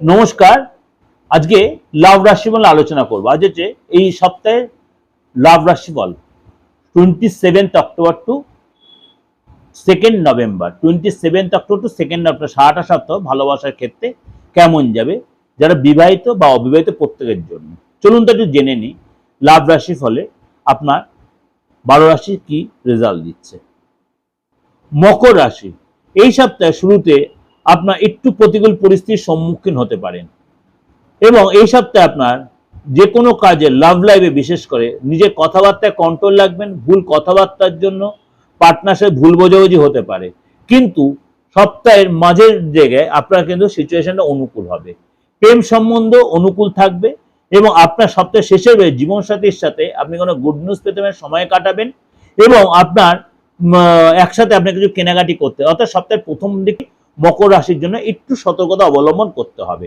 নমস্কার। আজকে লাভ রাশিফল আলোচনা করব। আজ হচ্ছে এই সপ্তাহে লাভ রাশিফল twenty seventh October to second November twenty seventh October to second November সারাটা সপ্তাহ ভালোবাসার ক্ষেত্রে কেমন যাবে? যারা বিবাহিত বা অবিবাহিত প্রত্যেকের জন্য। চলুন তো একটু জেনে নিই, লাভ রাশি ফলে আপনার বারো রাশি কি রেজাল্ট দিচ্ছে? মকর রাশি। এই সপ্তাহে শুরুতে আপনার একটু প্রতিকূল পরিস্থিতির সম্মুখীন হতে পারেন। এবং এই সপ্তাহে আপনার যে কোনো কাজে লাভ লাইফে বিশেষ করে নিজের কথাবার্তায় কন্ট্রোল রাখবেন, ভুল কথাবার্তার জন্য পার্টনারশিপ ভুল বোঝাবুঝি হতে পারে। কিন্তু সপ্তাহের মাঝের জায়গায় আপনার কিন্তু সিচুয়েশনটা অনুকূল হবে। প্রেম সম্বন্ধ অনুকূল থাকবে এবং আপনার সপ্তাহের শেষের জীবনসাথীর সাথে আপনি কোনো গুড নিউজ পেতে পারেন, সময় কাটাবেন এবং আপনার একসাথে আপনি কিছু কেনাকাটি করতে অর্থাৎ সপ্তাহের প্রথম দিকে মকর রাশির জন্য একটু সতর্কতা অবলম্বন করতে হবে।